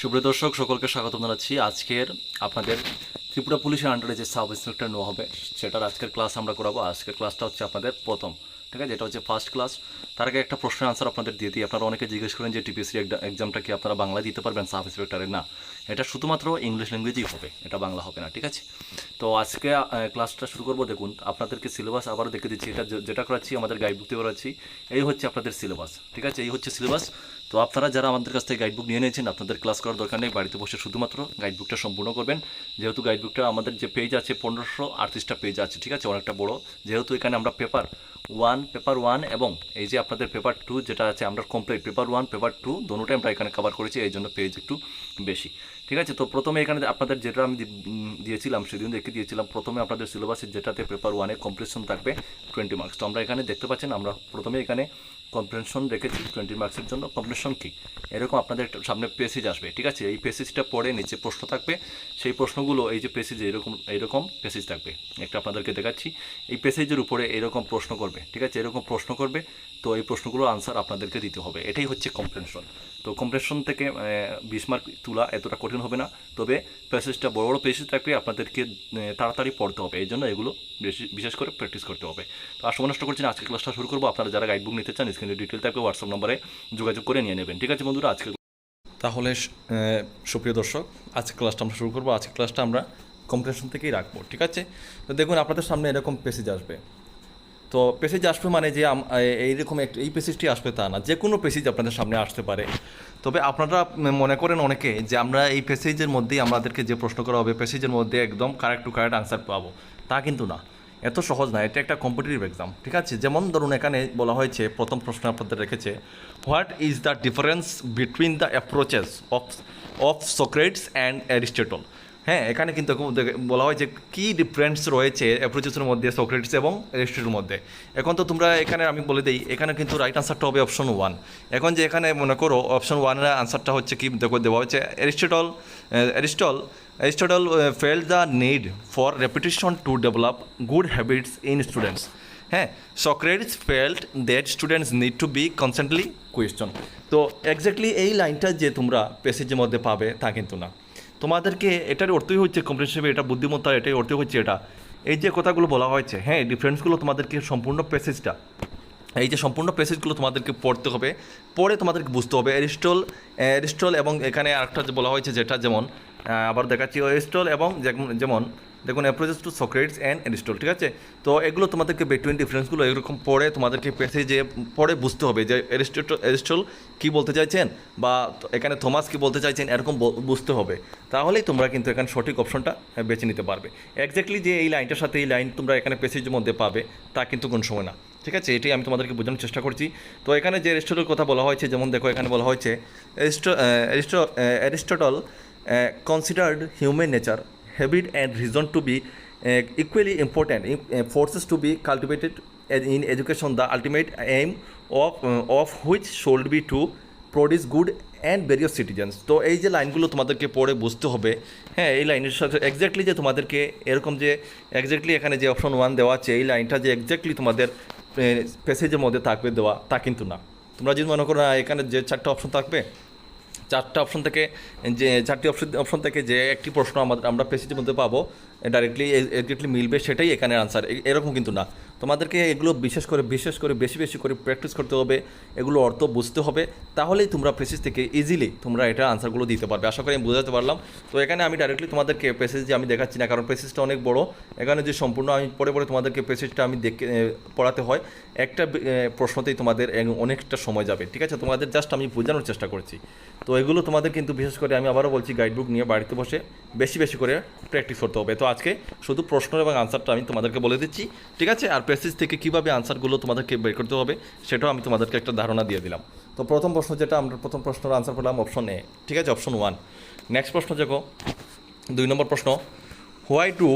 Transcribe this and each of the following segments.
সুপ্রিয় দর্শক, সকলকে স্বাগত জানাচ্ছি। আজকের আপনাদের ত্রিপুরা পুলিশের আন্ডারে যে সাব ইন্সপেক্টর নেওয়া হবে, সেটার আজকের ক্লাস আমরা করাবো। আজকের ক্লাসটা হচ্ছে আপনাদের প্রথম। ঠিক আছে? এটা হচ্ছে ফার্স্ট ক্লাস তার আগে একটা প্রশ্নের আনসার আপনাদের দিয়ে দিই। আপনারা অনেকে জিজ্ঞেস করেন যে টিপিএসসি এক্সামটা কি আপনারা বাংলা দিতে পারবেন? সাব ইন্সপেক্টরের না। এটা শুধুমাত্র ইংলিশ ল্যাঙ্গুয়েজই হবে। এটা বাংলা হবে না, ঠিক আছে? তো আজকে ক্লাসটা শুরু করব। দেখুন, আপনাদেরকে সিলেবাস আবারও দেখে দিচ্ছি। এটা যেটা করাচ্ছি, আমাদের গাইড বুক করাচ্ছি। এই হচ্ছে আপনাদের সিলেবাস ঠিক আছে? এই হচ্ছে সিলেবাস তো আপনারা যারা আমাদের কাছ থেকে গাইডবুক নিয়ে নিয়েছেন, আপনাদের ক্লাস করার দরকার নেই। বাড়িতে বসে শুধুমাত্র গাইডবুকটা সম্পূর্ণ করবেন। যেহেতু গাইডবুকটা আমাদের যে পেজ আছে, পনেরোশো আটত্রিশটা পেজ আছে, ঠিক আছে? অনেকটা বড়। যেহেতু এখানে আমরা পেপার ওয়ান পেপার ওয়ান এবং এই যে আপনাদের পেপার টু যেটা আছে, আমরা complete paper one paper two দোনোটাই আমরা এখানে কভার করেছি, এই জন্য পেজ একটু বেশি। ঠিক আছে? তো প্রথমে এখানে আপনাদের যেটা আমি দিয়েছিলাম, সেদিন দেখে দিয়েছিলাম, প্রথমে আপনাদের সিলেবাসের যেটাতে পেপার ওয়ানে কমপ্লিশন থাকবে টোয়েন্টি মার্কস তো আমরা এখানে দেখতে পাচ্ছেন, আমরা প্রথমে এখানে কম্প্রেনশন রেখেছি টোয়েন্টি মার্কসের জন্য কম্প্রেনশন কি? এরকম আপনাদের সামনে পেসেজ আসবে, ঠিক আছে? এই পেসেজটা পড়ে নিচে প্রশ্ন থাকবে। সেই প্রশ্নগুলো, এই যে পেসেজে এরকম এরকম পেসেজ থাকবে। একটা আপনাদেরকে দেখাচ্ছি। এই পেসেজের উপরে এরকম প্রশ্ন করবে, ঠিক আছে? এরকম প্রশ্ন করবে, তো এই প্রশ্নগুলোর আনসার আপনাদেরকে দিতে হবে। এটাই হচ্ছে কম্প্রেনশন তো কম্প্রেশন থেকে বিশ মার্ক তোলা এতটা কঠিন হবে না। তবে প্যাসেজটা বড় বড় পেসেজ থাকবে, আপনাদেরকে তাড়াতাড়ি পড়তে হবে। এই জন্য এগুলো বেশি, বিশেষ করে প্র্যাকটিস করতে হবে। তো আর সময় নষ্ট করছি আজকে ক্লাসটা শুরু করব। আপনারা যারা গাইডবুক নিতে চান স্ক্রিনে ডিটেল থাকবে হোয়াটসঅ্যাপ নম্বরে যোগাযোগ করে নিয়ে নেবেন। ঠিক আছে বন্ধুরা আজকে তাহলে সুপ্রিয় দর্শক আজকে ক্লাসটা আমরা শুরু করব। আজকে ক্লাসটা আমরা কম্পিটিশন থেকেই রাখব, ঠিক আছে? তো দেখুন, আপনাদের সামনে এরকম পেসেজ আসবে। তো পেসেজ আসবে মানে যে এইরকম একটা এই পেসেজটি আসবে তা না, যে কোনো পেসেজ আপনাদের সামনে আসতে পারে। তবে আপনারা মনে করেন অনেকে যে আমরা এই পেসেজের মধ্যেই আমাদেরকে যে প্রশ্ন করা হবে পেসেজের মধ্যে একদম কারেক্ট টু কারেক্ট আনসার পাবো। তা কিন্তু না। এত সহজ না, এটা একটা কম্পিটিটিভ এক্সাম ঠিক আছে? যেমন ধরুন এখানে বলা হয়েছে, প্রথম প্রশ্ন আপনাদের রেখেছে what is the difference between the approaches of of Socrates and Aristotle হ্যাঁ এখানে কিন্তু বলা হয় যে কী ডিফারেন্স রয়েছে অ্যাপ্রোচেসের মধ্যে সক্রেটিস এবং এরিস্টলের মধ্যে? এখন তো তোমরা এখানে আমি বলে দিই, এখানে কিন্তু রাইট আনসারটা হবে অপশন ওয়ান এখন যে এখানে মনে করো অপশন ওয়ানের আনসারটা হচ্ছে কি, দেখো, দেওয়া হচ্ছে Aristotle Aristotle Aristotle felt the need for repetition to develop good habits in students হ্যাঁ Socrates felt that students need to be constantly question তো এক্স্যাক্টলি এই লাইনটা যে তোমরা পেসেজের মধ্যে পাবে, তা কিন্তু না। তোমাদেরকে এটার অর্থই হচ্ছে কম্পিটিশন এটা বুদ্ধিমত্তা, এটাই অর্থই হচ্ছে এটা। এই যে কথাগুলো বলা হয়েছে হ্যাঁ ডিফারেন্সগুলো তোমাদেরকে সম্পূর্ণ প্যাসেজটা এই যে সম্পূর্ণ প্যাসেজগুলো তোমাদেরকে পড়তে হবে, পড়ে তোমাদেরকে বুঝতে হবে। অ্যারিস্টল অ্যারিস্টল এবং এখানে আরেকটা বলা হয়েছে যেটা, যেমন আবার দেখাচ্ছি এরিস্টল এবং যেমন- দেখুন approaches to Socrates and Aristotle ঠিক আছে? তো এগুলো তোমাদেরকে বিটুইন ডিফারেন্সগুলো এরকম পড়ে তোমাদেরকে পেসেজে পড়ে বুঝতে হবে যে এরিস্টল এরিস্টল কী বলতে চাইছেন বা এখানে থমাস কী বলতে চাইছেন, এরকম বুঝতে হবে। তাহলেই তোমরা কিন্তু এখানে সঠিক অপশনটা বেছে নিতে পারবে। এক্স্যাক্টলি যে এই লাইনটার সাথে এই লাইন তোমরা এখানে পেসেজের মধ্যে পাবে, তা কিন্তু কোন সময় না, ঠিক আছে? এটাই আমি তোমাদেরকে বোঝানোর চেষ্টা করছি। তো এখানে যে এরিস্টলের কথা বলা হয়েছে, যেমন দেখো এখানে বলা হয়েছে Aristotle considered human nature habit and reason to be equally important forces to be cultivated in education the ultimate aim of of which should be to produce good and various citizens তো এই যে লাইনগুলো তোমাদেরকে পড়ে বুঝতে হবে হ্যাঁ এই লাইনের সাথে এক্স্যাক্টলি যে তোমাদেরকে এরকম যে এক্স্যাক্টলি এখানে যে অপশন ওয়ান দেওয়া আছে এই লাইনটা যে এক্স্যাক্টলি তোমাদের প্যাসেজের মধ্যে থাকবে দেওয়া তা কিন্তু না। তোমরা যদি মনে করো না, এখানে যে চারটা অপশন থাকবে চারটা অপশন থেকে, যে, চারটি অপশন অপশন থেকে যে একটি প্রশ্ন আমাদের, আমরা পেসিটির মধ্যে পাবো ডাইরেক্টলি এক্সাক্টলি মিলবে সেটাই এখানে আনসার এরকম কিন্তু না। তোমাদেরকে এগুলো বিশেষ করে বিশেষ করে, বেশি বেশি করে প্র্যাকটিস করতে হবে, এগুলো অর্থ বুঝতে হবে, তাহলেই তোমরা পেসেজ থেকে ইজিলি তোমরা এটা আনসারগুলো দিতে পারবে। আশা করি আমি বোঝাতে পারলাম। তো এখানে আমি ডাইরেক্টলি তোমাদেরকে পেসেজ যে আমি দেখাচ্ছি না, কারণ পেসেজটা অনেক বড়। এখানে যে সম্পূর্ণ আমি পরে পরে তোমাদেরকে পেসেজটা আমি দেখে পড়াতে হয়। একটা প্রশ্নতেই তোমাদের অনেকটা সময় যাবে, ঠিক আছে? তোমাদের জাস্ট আমি বোঝানোর চেষ্টা করছি। তো এগুলো তোমাদের কিন্তু বিশেষ করে আমি আবারও বলছি গাইডবুক নিয়ে বাড়িতে বসে বেশি বেশি করে প্র্যাকটিস করতে হবে। তো আজকে শুধু প্রশ্ন এবং আনসারটা আমি তোমাদেরকে বলে দিচ্ছি, ঠিক আছে? আর প্যাসেজ থেকে কীভাবে আনসারগুলো তোমাদেরকে বের করতে হবে, সেটাও আমি তোমাদেরকে একটা ধারণা দিয়ে দিলাম। তো প্রথম প্রশ্ন যেটা, আমরা প্রথম প্রশ্নের আনসার করলাম অপশন এ ঠিক আছে? অপশন ওয়ান নেক্সট প্রশ্ন দেখো। দুই নম্বর প্রশ্ন why do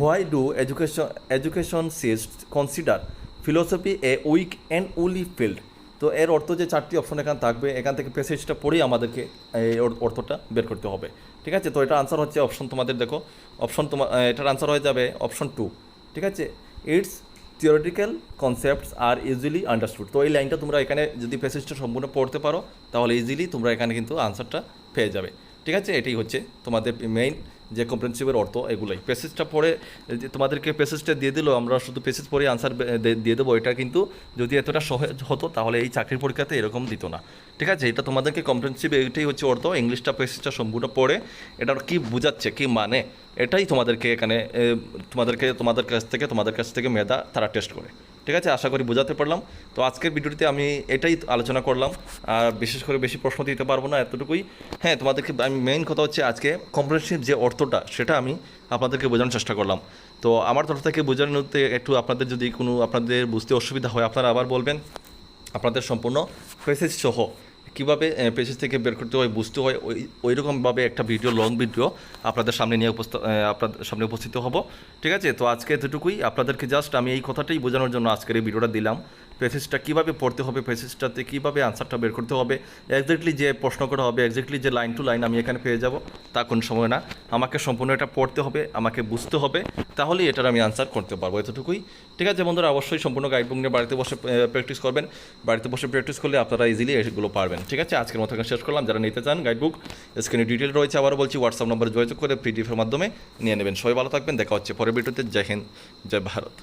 why do education educationists consider philosophy a weak and woolly field তো এর অর্থ যে চারটি অপশন এখানে থাকবে, এখান থেকে প্যাসেজটা পড়েই আমাদেরকে এই অর্থটা বের করতে হবে। ঠিক আছে? তো এটা আনসার হচ্ছে অপশন তোমাদের দেখো। অপশন তোমার এটার আনসার হয়ে যাবে অপশন টু ঠিক আছে? Its theoretical concepts are easily understood তো এই লাইনটা তোমরা এখানে যদি প্যাসেজটা সম্পূর্ণ পড়তে পারো, তাহলে ইজিলি তোমরা এখানে কিন্তু আনসারটা পেয়ে যাবে। ঠিক আছে? এটাই হচ্ছে তোমাদের মেইন যে কম্প্রেন্সিভের অর্থ এগুলোই। প্যাসেজটা পড়ে, তোমাদেরকে প্যাসেজটা দিয়ে দিলেও আমরা শুধু প্যাসেজ পড়ে আনসার দিয়ে দেবো। এটা কিন্তু যদি এতটা সহজ হতো, তাহলে এই চাকরির পরীক্ষাতে এরকম দিত না। ঠিক আছে? এটা তোমাদেরকে কম্প্রেন্সিভ এটাই হচ্ছে অর্থ। ইংলিশটা প্যাসেজটা সম্পূর্ণ পড়ে। এটার কী বোঝাচ্ছে, কী মানে? এটাই তোমাদেরকে এখানে তোমাদেরকে, তোমাদের কাছ থেকে, তোমাদের কাছ থেকে মেধা তারা টেস্ট করে। ঠিক আছে? আশা করি বোঝাতে পারলাম। তো আজকের ভিডিওটিতে আমি এটাই আলোচনা করলাম। আর বিশেষ করে বেশি প্রশ্ন দিতে পারব না এতটুকুই। হ্যাঁ তোমাদেরকে আমি মেইন কথা হচ্ছে আজকে কম্প্রেহেনসিভ যে অর্থটা, সেটা আমি আপনাদেরকে বোঝানোর চেষ্টা করলাম। তো আমার তরফ থেকে বোঝানোতে একটু আপনাদের যদি কোনো, আপনাদের বুঝতে অসুবিধা হয়, আপনারা আবার বলবেন। আপনাদের সম্পূর্ণ পেসেজ সহ। কীভাবে পেজেস থেকে বের করতে হয়, বুঝতে হয়, ওই ওই রকমভাবে একটা ভিডিও লং ভিডিও আপনাদের সামনে নিয়ে উপস্থিত আপনাদের সামনে উপস্থিত হব। ঠিক আছে? তো আজকে এতটুকুই। আপনাদেরকে জাস্ট আমি এই কথাটাই বোঝানোর জন্য আজকের এই ভিডিওটা দিলাম। পেসেজটা কীভাবে পড়তে হবে পেসেজটাতে কীভাবে আনসারটা বের করতে হবে এক্স্যাক্টলি যে প্রশ্ন করা হবে এক্স্যাক্টলি যে লাইন টু লাইন আমি এখানে পেয়ে যাব, তা কোন সময় না। আমাকে সম্পূর্ণ এটা পড়তে হবে, আমাকে বুঝতে হবে, তাহলে এটার আমি আনসার করতে পারব এতটুকুই। ঠিক আছে বন্ধুরা, অবশ্যই সম্পূর্ণ গাইডবুক নিয়ে বাড়িতে বসে প্র্যাকটিস করবেন। বাড়িতে বসে প্র্যাকটিস করলে আপনারা ইজিলি এগুলো পারবেন। ঠিক আছে, আজকের মতো শেষ করলাম। যারা নিতে চান গাইডবুক স্ক্রিনে ডিটেল রয়েছে, আবারও বলছি হোয়াটসঅ্যাপ নম্বরে যোগাযোগ করে পিডিএফের মাধ্যমে নিয়ে নেবেন। সবাই ভালো থাকবেন, দেখা হচ্ছে পরের ভিডিওতে জয় হিন্দ, জয় ভারত।